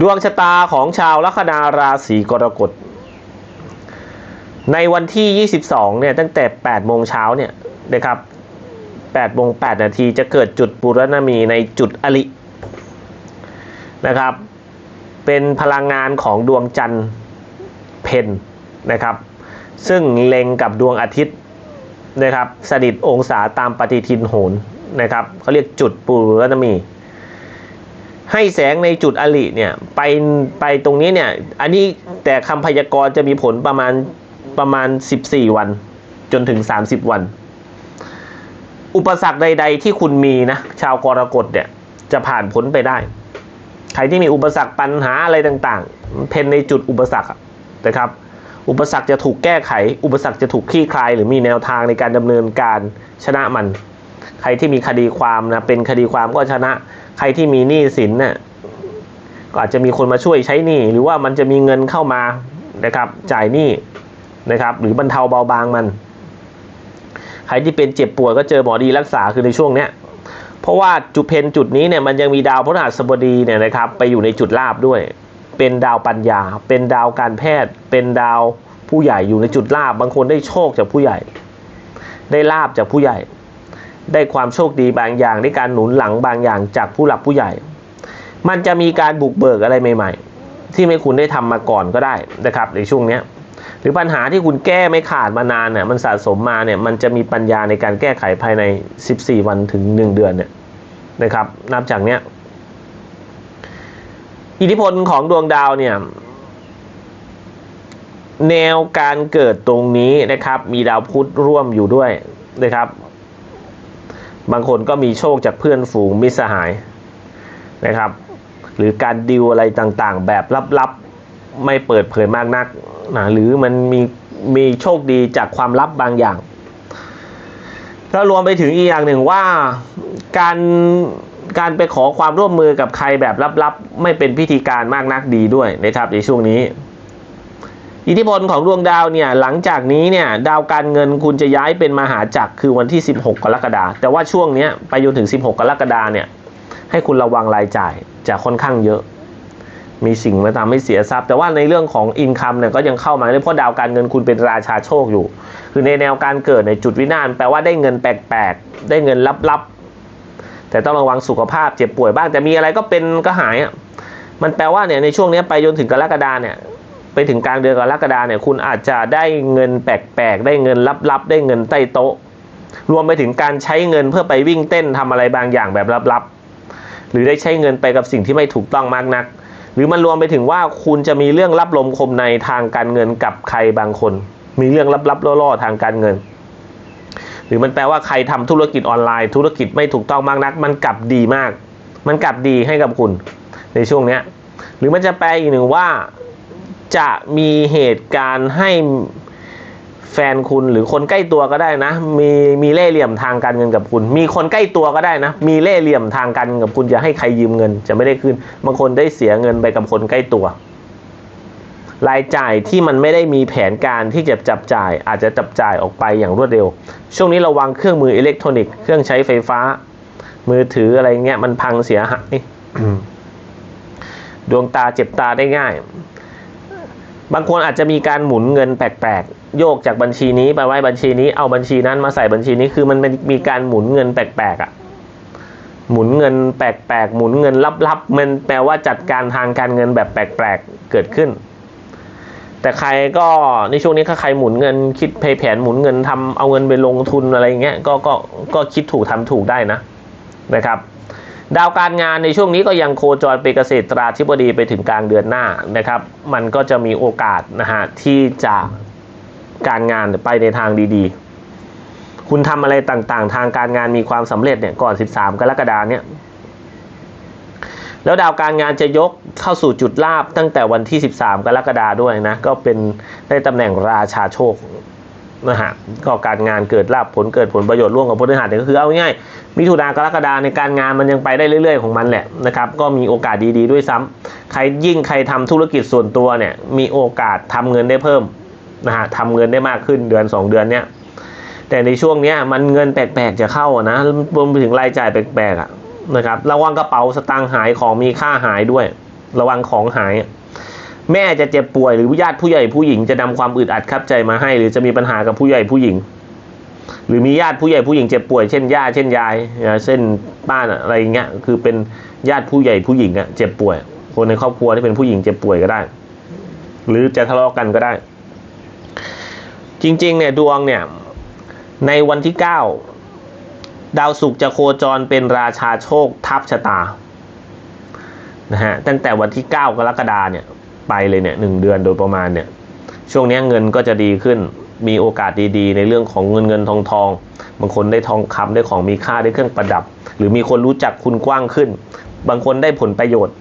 ดวงชะตาของชาวลัคนาราศีกรกฎ ในวันที่ 22 เนี่ย ตั้งแต่ 8 โมงเช้าเนี่ยนะครับ 8 โมง 8 นาทีจะเกิดจุดปุรณมีในจุดอลินะครับ เป็นพลังงานของดวงจันทร์เพนนะครับ ซึ่งเล็งกับดวงอาทิตย์นะครับสดิตองศาตามปฏิทินโหรนะครับเขาเรียกจุดปุรณมี ให้แสงในจุดอลิเนี่ยไปไปตรงนี้เนี่ย อันนี้แต่คำพยากรณ์จะมีผลประมาณประมาณ 14 วัน จนถึง 30 วัน อุปสรรคใด ๆ ที่คุณมีนะ ชาวกรกฎเนี่ยจะผ่านพ้นไปได้ ใครที่มีอุปสรรคปัญหาอะไรต่างๆ เพนในจุดอุปสรรคนะครับ อุปสรรคจะถูกแก้ไข อุปสรรคจะถูกคลี่คลาย หรือมีแนวทางในการดำเนินการชนะมัน ใครที่มีคดีความนะเป็นคดีความก็ชนะ ใครที่มีหนี้สินเนี่ยก็อาจจะมีคนมาช่วยใช้หนี้หรือว่ามันจะมีเงินเข้ามานะครับจ่ายหนี้นะครับ หรือบรรเทาเบาบางมัน ใครที่เป็นเจ็บป่วยก็เจอหมอดีรักษาคือในช่วงเนี้ยเพราะว่าจุเพนจุดนี้เนี่ยมันยังมีดาวพฤหัสบดีเนี่ยนะครับไปอยู่ในจุดลาบด้วย เป็นดาวปัญญา เป็นดาวการแพทย์ เป็นดาวผู้ใหญ่อยู่ในจุดลาบบางคนได้โชคจากผู้ใหญ่ ได้ลาบจากผู้ใหญ่ ได้ความโชคดีบางอย่างได้การหนุนหลังบางอย่างจากผู้หลักผู้ใหญ่ มันจะมีการบุกเบิกอะไรใหม่ ๆ ที่ไม่คุณได้ทำมาก่อนก็ได้นะครับในช่วงเนี้ยหรือปัญหาที่คุณแก้ไม่ขาดมานานเนี่ยมันสะสมมาเนี่ยมันจะมีปัญญาในการแก้ไขภายใน 14 วันถึง 1 เดือนเนี่ยนะครับนับจากเนี้ยอิทธิพลของดวงดาวเนี่ยแนวการเกิดตรงนี้นะครับ มีดาวพุธร่วมอยู่ด้วยนะครับ บางคนก็มีโชคจากเพื่อนฝูงมิสหายนะครับ หรือการดิวอะไรต่างๆ แบบลับๆไม่เปิดเผยมากนักนะหรือมันมีมีโชคดีจากความลับบางอย่างก็รวมไปถึงอีกอย่างหนึ่งว่าการการไปขอความร่วมมือกับใครแบบลับๆ ไม่เป็นพิธีการมากนักดีด้วยนะครับในช่วงนี้ อิทธิพลของดวงดาวเนี่ยหลังจากนี้เนี่ยดาวการเงินคุณจะย้ายเป็นมหาจักรคือวันที่ 16 กรกฎาคมแต่ว่าช่วงนี้ไปจนถึง 16 กรกฎาคมเนี่ยให้คุณระวังรายจ่ายจะค่อนข้างเยอะ มีสิ่งมาทำให้เสียทรัพย์ แต่ว่าในเรื่องของอินคัมเนี่ยก็ยังเข้ามาเลยเพราะดาวการเงินคุณเป็นราชาโชคอยู่ คือในแนวการเกิดในจุดวินาศแปลว่าได้เงินแปลกๆได้เงินลับๆแต่ต้องระวังสุขภาพเจ็บป่วยบ้างแต่มีอะไรก็เป็นก็หายอะมันแปลว่าเนี่ยในช่วงนี้ไปจนถึงกรกฎาเนี่ย ไปถึงกลางเดือนกรกฎาเนี่ยคุณอาจจะได้เงินแปลกๆ ได้เงินลับๆ ได้เงินใต้โต๊ะ รวมไปถึงการใช้เงินเพื่อไปวิ่งเต้นทำอะไรบางอย่างแบบลับๆ หรือได้ใช้เงินไปกับสิ่งที่ไม่ถูกต้องมากนัก หรือมันรวมไปถึงว่าคุณจะมีเรื่องรับลมคมในทางการเงินกับใครบางคน มีเรื่องลับๆล่อๆทางการเงิน หรือมันแปลว่าใครทำธุรกิจออนไลน์ ธุรกิจไม่ถูกต้องมากนัก มันกลับดีมาก มันกลับดีให้กับคุณ ในช่วงเนี้ยหรือมันจะแปลอีกหนึ่งว่า จะมีเหตุการณ์ให้แฟนคุณหรือคนใกล้ตัวก็ได้นะ มีมีเล่ห์เหลี่ยมทางการเงินกับคุณ มีคนใกล้ตัวก็ได้นะ มีเล่ห์เหลี่ยมทางการเงินกับคุณจะให้ใครยืมเงิน จะไม่ได้คืนบางคนได้เสียเงินไปกับคนใกล้ตัว รายจ่ายที่มันไม่ได้มีแผนการที่จะจับจ่าย อาจจะจับจ่ายออกไปอย่างรวดเร็ว ช่วงนี้ระวังเครื่องมืออิเล็กทรอนิกส์เครื่องใช้ไฟฟ้า มือถืออะไรเงี้ยมันพังเสียหายดวงตาเจ็บตาได้ง่าย บางคนอาจจะมีการหมุนเงินแปลกๆ โยกจากบัญชีนี้ไปไว้บัญชีนี้ เอาบัญชีนั้นมาใส่บัญชีนี้คือมันมีการหมุนเงินแปลกๆอะ หมุนเงินแปลกๆ หมุนเงินลับๆ มันแปลว่าจัดการทางการเงินแบบแปลกๆ เกิดขึ้น แต่ใครก็ในช่วงนี้ถ้าใครหมุนเงินคิดเพยแผนหมุนเงินทำเอาเงินไปลงทุนอะไรอย่างเงี้ย ก็ก็ก็คิดถูกทำถูกได้นะนะครับ ดาวการงานในช่วงนี้ก็ยังโคจรเป็นเกษตราธิบดีไปถึงกลางเดือนหน้านะครับ มันก็จะมีโอกาสนะฮะที่จะการงานไปในทางดีๆ คุณทำอะไรต่างๆ ทางการงานมีความสำเร็จเนี่ยก่อน 13 กรกฎาเนี่ยแล้วดาวการงานจะยกเข้าสู่จุดลาบตั้งแต่วันที่ 13 กรกฎาด้วยนะ ก็เป็นได้ตำแหน่งราชาโชค นะฮะก็การงานเกิดลาบผลเกิดผลประโยชน์ร่วมกับพฤหัสเนี่ยก็คือเอาง่ายมิถุนากรกฎาในการงานมันยังไปได้เรื่อย ๆ ของมันแหละนะครับก็มีโอกาสดีๆด้วยซ้ำใครยิ่งใครทำธุรกิจส่วนตัวเนี่ยมีโอกาสทำเงินได้เพิ่มนะฮะทำเงินได้มากขึ้นเดือน 2 เดือนเนี่ยแต่ในช่วงเนี้ยมันเงินแปลกๆจะเข้านะรวมไปถึงรายจ่ายแปลกๆอะนะครับระวังกระเป๋าสตางค์หายของมีค่าหายด้วย ระวังของหาย แม่จะเจ็บป่วยหรือญาติผู้ใหญ่ผู้หญิงจะนำความอึดอัดคับใจมาให้ หรือจะมีปัญหากับผู้ใหญ่ผู้หญิง หรือมีญาติผู้ใหญ่ผู้หญิงเจ็บป่วยเช่นย่าเช่นยายเช่นป้าอะไรเงี้ยคือเป็นญาติผู้ใหญ่ผู้หญิงอะเจ็บป่วย คนในครอบครัวที่เป็นผู้หญิงเจ็บป่วยก็ได้ หรือจะทะเลาะกันก็ได้ จริงๆเนี่ยดวงเนี่ยในวันที่เก้าดาวศุกร์จะโคจรเป็นราชาโชคทับชะตานะฮะตั้งแต่วันที่ 9 กรกฎาเนี่ย ไปเลยเนี่ยหนึ่งเดือนโดยประมาณเนี่ยช่วงนี้เงินก็จะดีขึ้นมีโอกาสดีๆ ในเรื่องของเงินเงินทองทองบางคนได้ทองคำได้ของมีค่าได้เครื่องประดับ หรือมีคนรู้จักคุณกว้างขึ้น บางคนได้ผลประโยชน์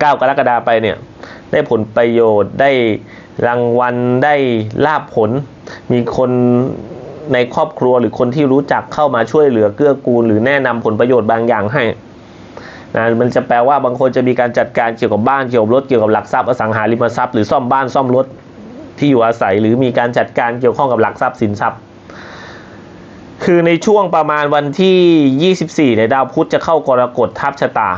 9 กรกฎาไปเนี่ยได้ผลประโยชน์ได้รางวัลได้ลาบผล มีคนในครอบครัวหรือคนที่รู้จักเข้ามาช่วยเหลือเกื้อกูล หรือแนะนำผลประโยชน์บางอย่างให้ นะมันจะแปลว่าบางคนจะมีการจัดการเกี่ยวกับบ้านเกี่ยวกับรถเกี่ยวกับหลักทรัพย์อสังหาริมทรัพย์หรือซ่อมบ้านซ่อมรถที่อยู่อาศัย หรือมีการจัดการเกี่ยวข้องกับหลักทรัพย์สินทรัพย์ คือในช่วงประมาณวันที่ 24เนี่ยดาวพุธจะเข้ากรกฎทับชะตา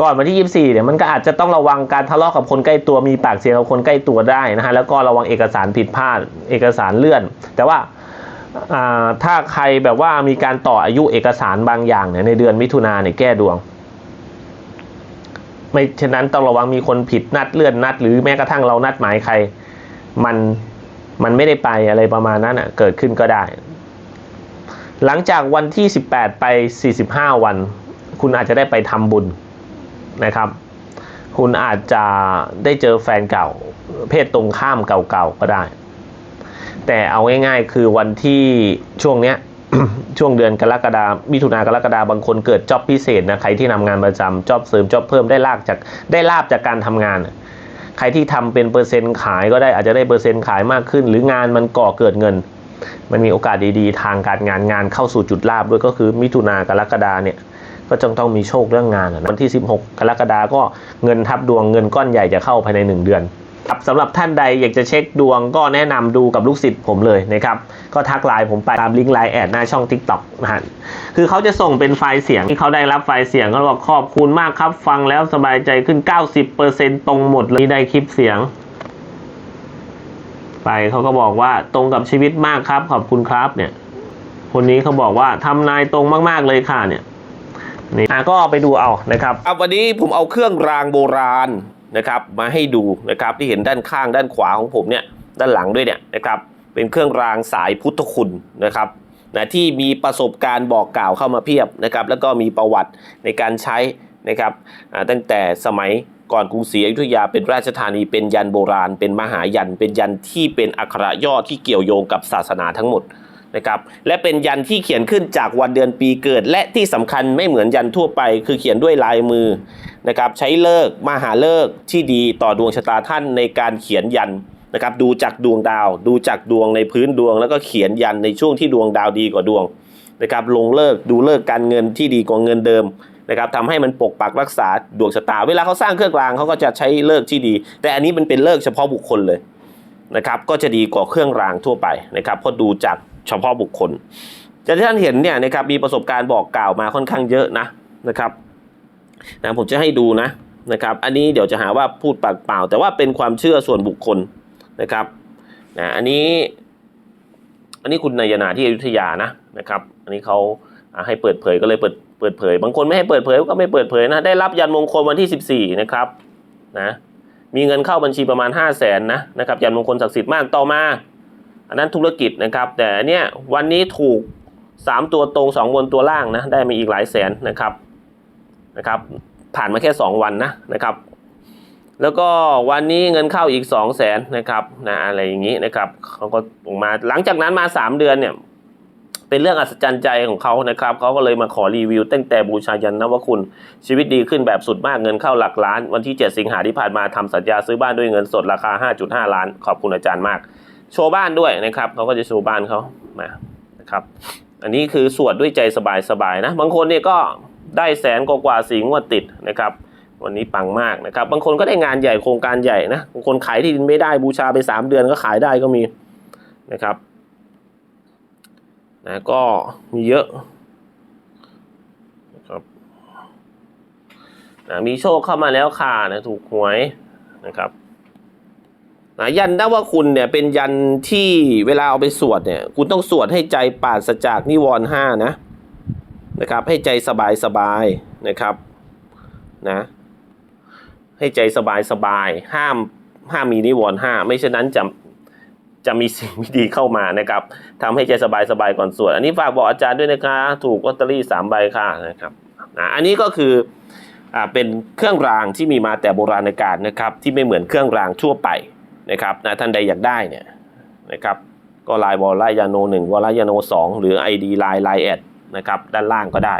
ก่อนวันที่ 24 เนี่ยมันก็อาจจะต้องระวังการทะเลาะกับคนใกล้ตัวมีปากเสียงกับคนใกล้ตัวได้นะฮะแล้วก็ระวังเอกสารผิดพลาดเอกสารเลื่อน แต่ว่าอ่า ถ้าใครแบบว่ามีการต่ออายุเอกสารบางอย่างเนี่ยในเดือนมิถุนาเนี่ยแก้ดวง ไม่ฉะนั้นต้องระวังมีคนผิดนัดเลื่อนนัด หรือแม้กระทั่งเรานัดหมายใคร มันมันไม่ได้ไปอะไรประมาณนั้นอะเกิดขึ้นก็ได้ หลังจากวันที่ 18 ไป 45 วัน คุณอาจจะได้ไปทำบุญนะครับ คุณอาจจะได้เจอแฟนเก่า เพศตรงข้ามเก่าๆก็ได้ แต่เอาง่ายๆ คือวันที่ช่วงเนี้ย ช่วงเดือนกรกฎามิถุนากรกฎาบางคนเกิดจ็อบพิเศษนะใครที่ทำงานประจำจ็อบเสริมจ็อบเพิ่มได้ลากจากได้ลาบจากการทำงาน ใครที่ทำเป็นเปอร์เซ็นต์ขายก็ได้อาจจะได้เปอร์เซ็นต์ขายมากขึ้น หรืองานมันก่อเกิดเงิน มันมีโอกาสดีๆ ทางการงานงานเข้าสู่จุดลาบด้วยก็คือมิถุนากรกฎาเนี่ยก็จงต้องมีโชคเรื่องงานวันที่ 16 กรกฎาก็เงินทับดวงเงินก้อนใหญ่จะเข้าภายใน 1 เดือน สำหรับท่านใดอยากจะเช็คดวงก็แนะนำดูกับลูกศิษย์ผมเลยนะครับ ก็ทักไลน์ผมไปตามลิงก์ไลน์แอดหน้าช่อง TikTok นะฮะคือเขาจะส่งเป็นไฟล์เสียงที่เขาได้รับไฟล์เสียงเขาบอกขอบคุณมากครับ ฟังแล้วสบายใจขึ้น 90%ตรงหมดเลยได้คลิปเสียง ไปเขาก็บอกว่าตรงกับชีวิตมากครับ ขอบคุณครับเนี่ย คนนี้เขาบอกว่าทำนายตรงมากๆเลยค่ะเนี่ยนี่ก็ไปดูเอานะครับครับวันนี้ผมเอาเครื่องรางโบราณ นะครับมาให้ดูนะครับที่เห็นด้านข้างด้านขวาของผมเนี่ยด้านหลังด้วยเนี่ยนะครับเป็นเครื่องรางสายพุทธคุณนะครับนะที่มีประสบการณ์บอกกล่าวเข้ามาเพียบนะครับแล้วก็มีประวัติในการใช้นะครับตั้งแต่สมัยก่อนกรุงศรีอยุธยาเป็นราชธานีเป็นยันโบราณ เป็นมหายัน เป็นยันที่เป็นอักขระย่อที่เกี่ยวโยงกับศาสนาทั้งหมดนะครับและเป็นยันที่เขียนขึ้นจากวันเดือนปีเกิด และที่สำคัญไม่เหมือนยันทั่วไป คือเขียนด้วยลายมือ นะครับใช้เลิกมหาเลิกที่ดีต่อดวงชะตาท่านในการเขียนยันนะครับดูจากดวงดาว ดูจากดวงในพื้นดวง แล้วก็เขียนยันในช่วงที่ดวงดาวดีกว่าดวงนะครับลงเลิกดูเลิกการเงินที่ดีกว่าเงินเดิมนะครับทำให้มันปกปักรักษาดวงชะตา เวลาเขาสร้างเครื่องรางเขาก็จะใช้เลิกที่ดี แต่อันนี้มันเป็นเลิกเฉพาะบุคคลเลยนะครับก็จะดีกว่าเครื่องรางทั่วไปนะครับเพราะดูจากเฉพาะบุคคลแต่ที่ท่านเห็นเนี่ยนะครับมีประสบการณ์บอกกล่าวมาค่อนข้างเยอะนะนะครับ นะผมจะให้ดูนะนะครับ อันนี้เดี๋ยวจะหาว่าพูดปากเปล่า แต่ว่าเป็นความเชื่อส่วนบุคคลนะครับนะอันนี้ อันนี้คุณนายนาที่อยุธยานะนะครับ อันนี้เขาให้เปิดเผยก็เลยเปิดเปิดเผย บางคนไม่ให้เปิดเผยก็ไม่เปิดเผยนะ ได้รับยันมงคลวันที่ 14 นะครับนะมีเงินเข้าบัญชีประมาณ 5 0 0แสนนะนะครับยันมงคลศักดิ์สิทธิ์มากต่อมา อันนั้นธุรกิจนะครับ แต่เนี่ยวันนี้ถูก 3 ตัวตรง 2 บนตัวล่างนะได้มาอีกหลายแสนนะครับ นะครับ ผ่านมาแค่ 2 วันนะนะครับ แล้วก็วันนี้เงินเข้าอีก 2 0 0แสนนะครับนะอะไรอย่างนี้นะครับเขาก็ออกมาหลังจากนั้นมา 3 เดือนเนี่ยเป็นเรื่องอัศจรรย์ใจของเขานะครับเขาก็เลยมาขอรีวิว ตั้งแต่บูชายันนวคุณ ชีวิตดีขึ้นแบบสุดมากเงินเข้าหลักล้าน วันที่ 7 สิงหาที่ผ่านมาทำสัญญาซื้อบ้านด้วยเงินสดราคา 5.5 ล้าน ขอบคุณอาจารย์มาก โชว์บ้านด้วยนะครับเขาก็จะโชว์บ้านเขามานะครับ อันนี้คือสวดด้วยใจสบายๆนะ บางคนเนี่ยก็ ได้แสนกว่าสีงวดติดนะครับ วันนี้ปังมากนะครับ บางคนก็ได้งานใหญ่โครงการใหญ่นะบางคนขายที่ดินไม่ได้บูชาไป 3 เดือนก็ขายได้ก็มีนะครับนะก็มีเยอะนะครับนะมีโชคเข้ามาแล้วค่ะนะถูกหวยนะครับนะยันนว่าคุณเนี่ยเป็นยันที่เวลาเอาไปสวดเนี่ย คุณต้องสวดให้ใจปราศจากนิวรณ์ห้านะ นะครับ ให้ใจสบายสบายๆนะครับนะให้ใจสบายสบายๆห้ามห้ามมีนิวรณ์ห้าไม่เช่นนั้นจะจะมีสิ่งไม่ดีเข้ามานะครับทำให้ใจสบายสบายๆก่อนสวดอันนี้ฝากบอกอาจารย์ด้วยนะคะถูกลอตเตอรี่สามใบค่ะนะครับนะอันนี้ก็คืออ่าเป็นเครื่องรางที่มีมาแต่โบราณกาลนะครับ ที่ไม่เหมือนเครื่องรางทั่วไปนะครับนะท่านใดอยากได้เนี่ยนะครับก็ไลน์วอลไลยาโนหนึ่งวอลไลยาโนสองหรือ ID ไลน์ไลน์แอด นะครับด้านล่างก็ได้